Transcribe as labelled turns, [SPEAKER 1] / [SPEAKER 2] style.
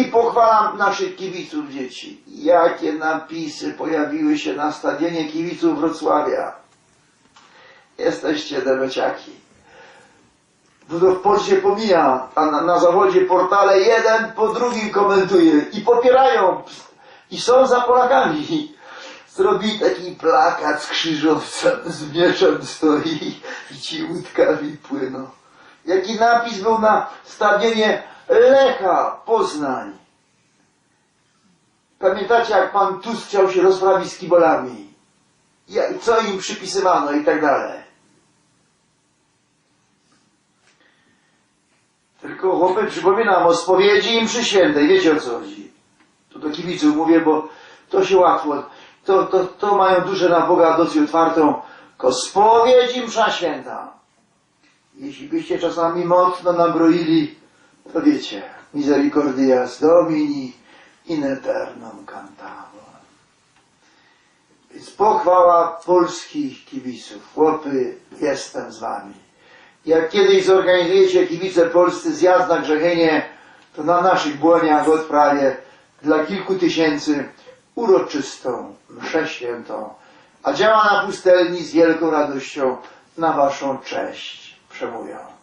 [SPEAKER 1] I pochwalam naszych kibiców dzieci. Jakie napisy pojawiły się na stadionie kibiców Wrocławia. Jesteście debeciaki. W Polsce pomija, a na, na zachodzie portale jeden po drugim komentuje i popierają i są za Polakami. Zrobili taki plakat z krzyżowcem, z mieczem stoi i ci łódkami płyną. Jaki napis był na stadionie Lecha Poznań. Pamiętacie, jak pan Tusk chciał się rozprawić z kibolami? Co im przypisywano i tak dalej. Tylko chłopy, przypominam o spowiedzi i mszy świętej. Wiecie o co chodzi. To do kibiców mówię, bo to się łatwo. To, to, to mają duże na Boga adopcję otwartą. Tylko spowiedź i msza. Jeśli byście czasami mocno nabroili, to wiecie, misericordias Domini in eternum cantabo. Więc pochwała polskich kibiców. Chłopy, jestem z wami. Jak kiedyś zorganizujecie kibice polscy zjazd na Grzechenie, to na naszych błoniach odprawię dla kilku tysięcy uroczystą mszę świętą, a działa na pustelni z wielką radością na waszą cześć przemówią.